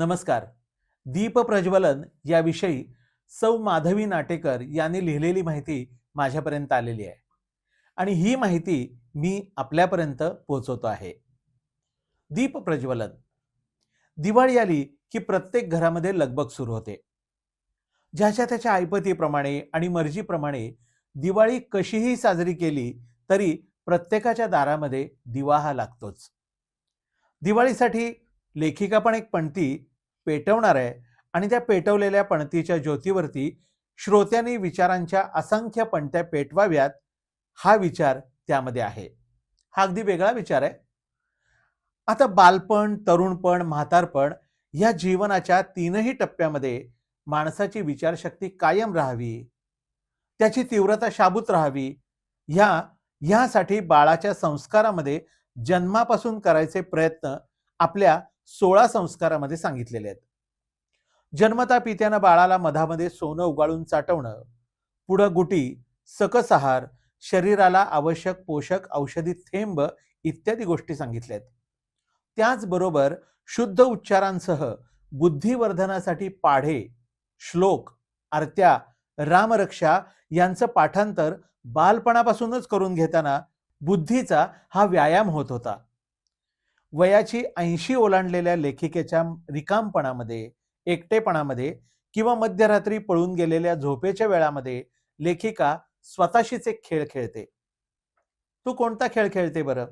नमस्कार. दीप प्रज्वलन याविषयी सौ माधवी नाटेकर यांनी लिहिलेली माहिती माझ्यापर्यंत आलेली आहे. आणि ही माहिती मी आपल्यापर्यंत पोहोचवतो आहे. दीप प्रज्वलन. दिवाळी आली की प्रत्येक घरामध्ये लगबग सुरू होते. ज्याच्या त्याच्या ऐपतीप्रमाणे आणि मर्जीप्रमाणे दिवाळी कशीही साजरी केली तरी प्रत्येकाच्या दारामध्ये दिवा हा लागतोच. दिवाळीसाठी लेखिका पण एक पणती पेटवणार आहे आणि त्या पेटवलेल्या पणतीच्या ज्योतीवरती श्रोत्यांनी विचारांच्या असंख्य पणत्या पेटवाव्यात हा विचार त्यामध्ये आहे. हा अगदी वेगळा विचार आहे. आता बालपण तरुणपण म्हातारपण या जीवनाच्या तीनही टप्प्यामध्ये माणसाची विचारशक्ती कायम राहावी त्याची तीव्रता शाबूत राहावी ह्या ह्यासाठी बाळाच्या संस्कारामध्ये जन्मापासून करायचे प्रयत्न आपल्या सोळा संस्कारामध्ये सांगितलेले आहेत. जन्मता पित्यानं बाळाला मधामध्ये सोनं उगाळून चाटवणं पुढं गुटी सकस आहार शरीराला आवश्यक पोषक औषधी थेंब इत्यादी गोष्टी सांगितल्या आहेत. त्याचबरोबर शुद्ध उच्चारांसह बुद्धिवर्धनासाठी पाढे श्लोक आरत्या रामरक्षा यांचं पाठांतर बालपणापासूनच करून घेताना बुद्धीचा हा व्यायाम होत होता. वयाची ऐंशी ओलांडलेल्या लेखिकेच्या रिकामपणामध्ये एकटेपणामध्ये किंवा मध्यरात्री पळून गेलेल्या झोपेच्या वेळामध्ये लेखिका स्वतःशीच एक खेळ खेळते. तू कोणता खेळ खेळते बरं?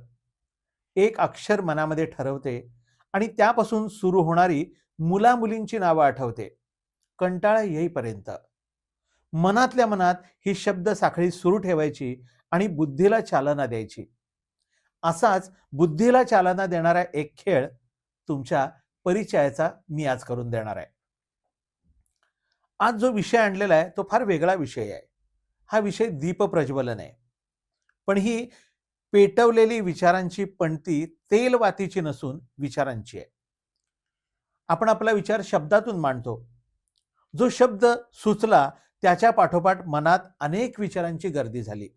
एक अक्षर मनामध्ये ठरवते आणि त्यापासून सुरू होणारी मुलामुलींची नावं आठवते. कंटाळा येईपर्यंत. मनातल्या मनात ही शब्द साखळी सुरू ठेवायची आणि बुद्धीला चालना द्यायची. असाच बुद्धीला चालना देणारा एक खेळ तुमच्या परिचयाचा मी आज करून देणार आहे. आज जो विषय आणलेला आहे तो फार वेगळा विषय आहे. हा विषय दीप प्रज्वलन आहे. पण ही पेटवलेली विचारांची पणती तेलवातीची नसून विचारांची आहे. आपण आपला विचार शब्दातून मांडतो. जो शब्द सुचला त्याच्या पाठोपाठ मनात अनेक विचारांची गर्दी झाली.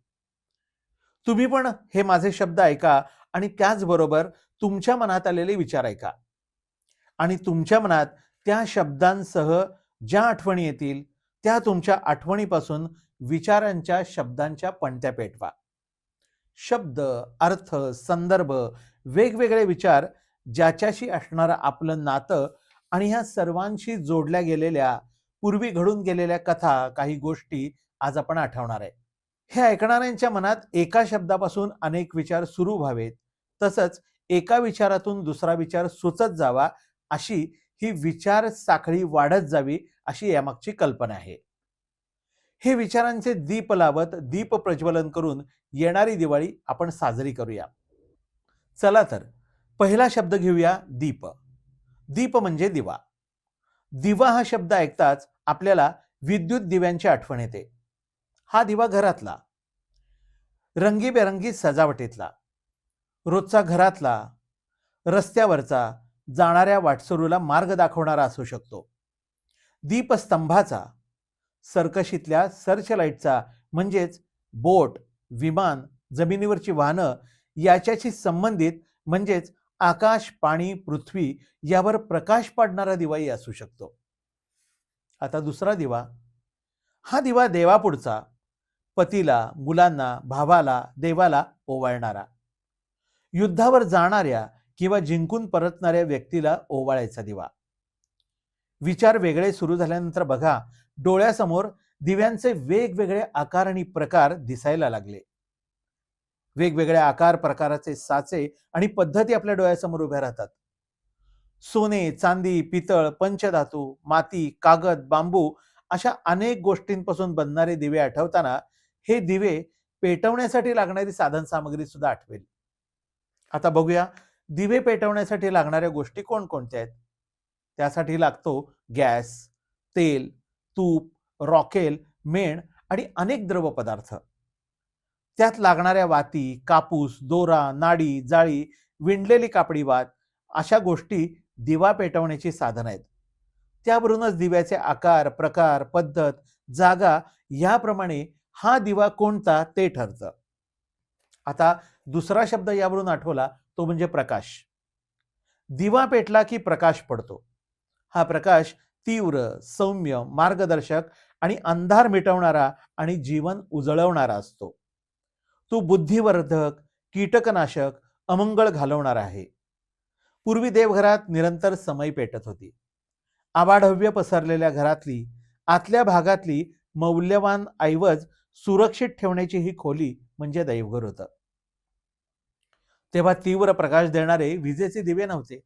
तुम्ही पण हे माझे शब्द ऐका आणि त्याचबरोबर तुमच्या मनात आलेले विचार ऐका. आणि तुमच्या मनात त्या शब्दांसह ज्या आठवणी येतील त्या तुमच्या आठवणीपासून विचारांच्या शब्दांच्या पणत्या पेटवा. शब्द अर्थ संदर्भ वेगवेगळे विचार ज्याच्याशी असणारं आपलं नातं आणि ह्या सर्वांशी जोडल्या गेलेल्या पूर्वी घडून गेलेल्या कथा काही गोष्टी आज आपण आठवणार आहे. हे ऐकणाऱ्यांच्या मनात एका शब्दापासून अनेक विचार सुरू व्हावेत. तसंच एका विचारातून दुसरा विचार सुचत जावा अशी ही विचार साखळी वाढत जावी अशी यामागची कल्पना आहे. हे विचारांचे दीप लावत दीप प्रज्वलन करून येणारी दिवाळी आपण साजरी करूया. चला तर पहिला शब्द घेऊया दीप. दीप म्हणजे दिवा. दिवा हा शब्द ऐकताच आपल्याला विद्युत दिव्यांची आठवण येते. हा दिवा घरातला. रंगीबेरंगी सजावटीतला. रोजचा घरातला रस्त्यावरचा जाणाऱ्या वाटसरूला मार्ग दाखवणारा असू शकतो. दीपस्तंभाचा सर्कशीतल्या सर्च लाईटचा म्हणजेच बोट विमान जमिनीवरची वाहनं याच्याशी संबंधित म्हणजेच आकाश पाणी पृथ्वी यावर प्रकाश पाडणारा दिवाही असू शकतो. आता दुसरा दिवा. हा दिवा देवापुढचा पतीला मुलांना भावाला देवाला ओवाळणारा. युद्धावर जाणाऱ्या किंवा जिंकून परतणाऱ्या व्यक्तीला ओवाळायचा दिवा. विचार वेगळे सुरू झाल्यानंतर बघा डोळ्यासमोर दिव्यांचे वेगवेगळे आकार आणि प्रकार दिसायला लागले. वेगवेगळ्या आकार प्रकाराचे साचे आणि पद्धती आपल्या डोळ्यासमोर उभ्या राहतात. सोने चांदी पितळ पंचधातू माती कागद बांबू अशा अनेक गोष्टींपासून बनणारे दिवे आठवताना हे दिवे पेटवण्यासाठी लागणारी साधन सामग्री सुद्धा आठवेल. आता बघूया दिवे पेटवण्यासाठी लागणाऱ्या गोष्टी कोणकोणत्या आहेत? त्यासाठी लागतो गॅस तेल तूप रॉकेल मेण आणि अनेक द्रवपदार्थ त्यात लागणाऱ्या वाती कापूस दोरा नाडी जाळी विणलेली कापडी वात अशा गोष्टी दिवा पेटवण्याची साधन आहेत. त्यावरूनच दिव्याचे आकार प्रकार पद्धत जागा याप्रमाणे हा दिवा कोणता ते ठरतं. आता दुसरा शब्द यावरून आठवला तो म्हणजे प्रकाश. दिवा पेटला की प्रकाश पडतो. हा प्रकाश तीव्र सौम्य मार्गदर्शक आणि अंधार मिटवणारा आणि जीवन उजळवणारा असतो. तो बुद्धिवर्धक कीटकनाशक अमंगळ घालवणारा आहे. पूर्वी देवघरात निरंतर समय पेटत होती. आवाढव्य पसरलेल्या घरातली आतल्या भागातली मौल्यवान ऐवज सुरक्षित ठेवण्याची ही खोली म्हणजे दैवघर होतं. तेव्हा तीव्र प्रकाश देणारे विजेचे दिवे नव्हते.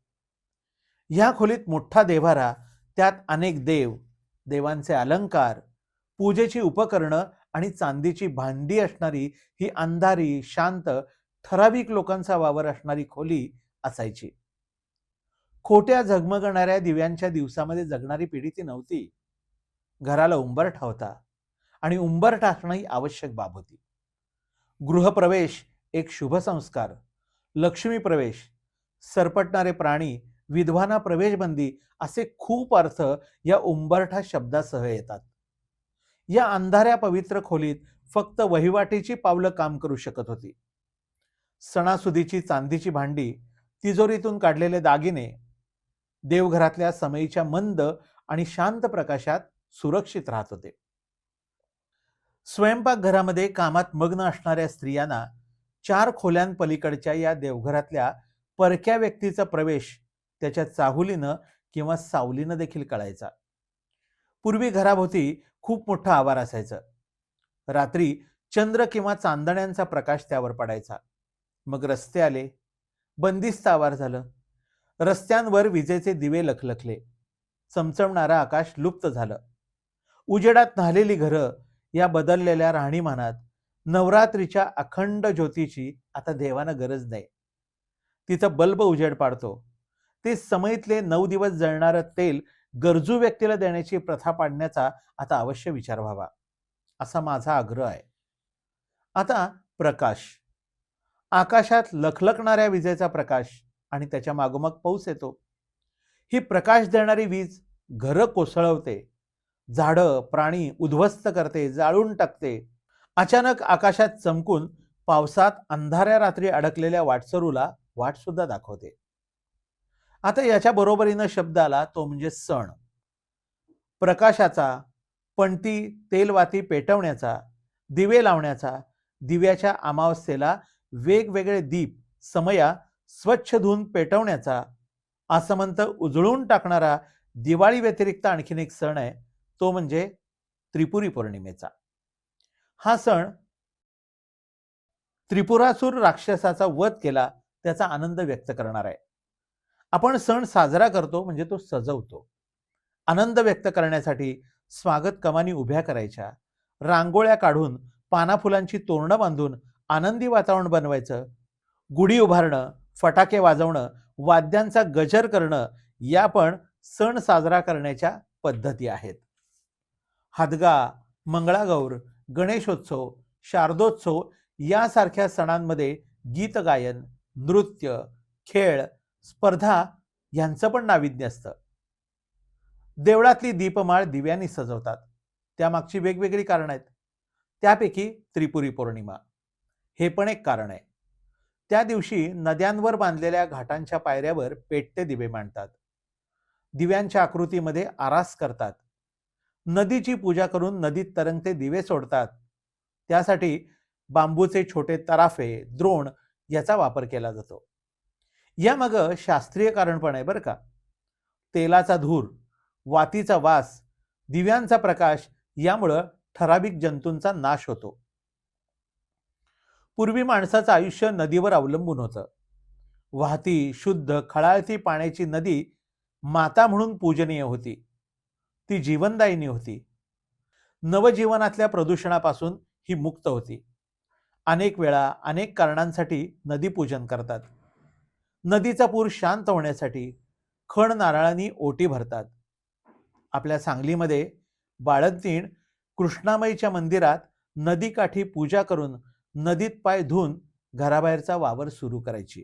या खोलीत मोठा देव्हारा त्यात अनेक देव देवांचे अलंकार पूजेची उपकरणं आणि चांदीची भांडी असणारी ही अंधारी शांत ठराविक लोकांचा वावर असणारी खोली असायची. खोट्या झगमगणाऱ्या दिव्यांच्या दिवसामध्ये जगणारी पिढी ती नव्हती. घराला उंबरठा होता. आणि उंबरठा असणं ही आवश्यक बाब होती गृहप्रवेश एक शुभसंस्कार लक्ष्मी प्रवेश सरपटणारे प्राणी विधवाना प्रवेशबंदी असे खूप अर्थ या उंबरठा शब्दासह येतात. या अंधाऱ्या पवित्र खोलीत फक्त वहिवाटीची पावलं काम करू शकत होती. सणासुदीची चांदीची भांडी तिजोरीतून काढलेले दागिने देवघरातल्या समयीच्या मंद आणि शांत प्रकाशात सुरक्षित राहत होते. स्वयंपाकघरामध्ये कामात मग्न असणाऱ्या स्त्रियांना चार खोल्यांपलीकडच्या या देवघरातल्या परक्या व्यक्तीचा प्रवेश त्याच्या चाहुलीनं किंवा सावलीनं देखील कळायचा. पूर्वी घराभोवती खूप मोठं आवार असायचं. रात्री चंद्र किंवा चांदण्यांचा प्रकाश त्यावर पडायचा. मग रस्ते आले. बंदिस्त आवार झालं. रस्त्यांवर विजेचे दिवे लखलखले. चमचमणारं आकाश लुप्त झालं. उजेडात न्हालेली घरं या बदललेल्या राहणीमानात नवरात्रीच्या अखंड ज्योतीची आता देवानं गरज नाही. तिथं बल्ब उजेड पाडतो. ते समयीतले नऊ दिवस जळणारं तेल गरजू व्यक्तीला देण्याची प्रथा पाडण्याचा आता अवश्य विचार व्हावा असा माझा आग्रह आहे. आता प्रकाश. आकाशात लखलखणाऱ्या विजेचा प्रकाश आणि त्याच्या मागोमाग पाऊस येतो. ही प्रकाश देणारी वीज घरं कोसळवते. झाडं प्राणी उद्ध्वस्त करते जाळून टाकते. अचानक आकाशात चमकून पावसात अंधाऱ्या रात्री अडकलेल्या वाटसरूला वाट सुद्धा दाखवते. आता याच्या बरोबरीनं शब्द आला तो म्हणजे सण. प्रकाशाचा पणती तेलवाती पेटवण्याचा दिवे लावण्याचा दिव्याच्या अमावस्येला वेगवेगळे दीप समया स्वच्छ धुवून पेटवण्याचा आसमंत उजळून टाकणारा दिवाळी व्यतिरिक्त आणखीन एक सण आहे तो म्हणजे त्रिपुरी पौर्णिमेचा. हा सण त्रिपुरासूर राक्षसाचा वध केला त्याचा आनंद व्यक्त करणार आहे. आपण सण साजरा करतो म्हणजे तो सजवतो. आनंद व्यक्त करण्यासाठी स्वागत कमानी उभ्या करायच्या रांगोळ्या काढून पाना फुलांची तोरणं बांधून आनंदी वातावरण बनवायचं गुढी उभारणं फटाके वाजवणं वाद्यांचा गजर करणं या पण सण साजरा करण्याच्या पद्धती आहेत. हादगा मंगळागौर गणेशोत्सव शारदोत्सव यासारख्या सणांमध्ये गीतगायन नृत्य खेळ स्पर्धा यांचं पण नाविन्य असतं. देवळातली दीपमाळ दिव्यांनी सजवतात. त्यामागची वेगवेगळी कारणं आहेत. त्यापैकी त्रिपुरी पौर्णिमा. हे पण एक कारण आहे. त्या दिवशी नद्यांवर बांधलेल्या घाटांच्या पायऱ्यावर पेटते दिवे मांडतात. दिव्यांच्या आकृतीमध्ये आरास करतात. नदीची पूजा करून नदीत तरंगते दिवे सोडतात. त्यासाठी बांबूचे छोटे तराफे द्रोण याचा वापर केला जातो. यामाग शास्त्रीय कारण पण आहे बरं का. तेलाचा धूर वातीचा वास दिव्यांचा प्रकाश यामुळं ठराविक जंतूंचा नाश होतो. पूर्वी माणसाचं आयुष्य नदीवर अवलंबून होतं. वाहती शुद्ध खळाळती पाण्याची नदी माता म्हणून पूजनीय होती. ती जीवनदायिनी होती. नवजीवनातल्या प्रदूषणापासून ही मुक्त होती. अनेक वेळा अनेक कारणांसाठी नदी पूजन करतात. नदीचा पूर शांत होण्यासाठी खण नारळांनी ओटी भरतात. आपल्या सांगलीमध्ये बाळंतीण कृष्णामाईच्या मंदिरात नदीकाठी पूजा करून नदीत पाय धुवून घराबाहेरचा वावर सुरू करायची.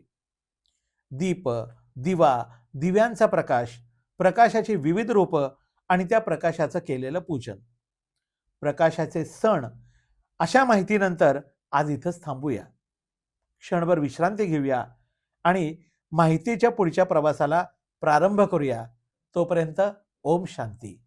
दीप दिवा दिव्यांचा प्रकाश प्रकाशाची विविध रूपं आणि त्या प्रकाशाचं केलेलं पूजन. प्रकाशाचे सण अशा माहितीनंतर आज इथंच थांबूया. क्षणभर विश्रांती घेऊया आणि माहितीच्या पुढच्या प्रवासाला प्रारंभ करूया. तोपर्यंत ओम शांती.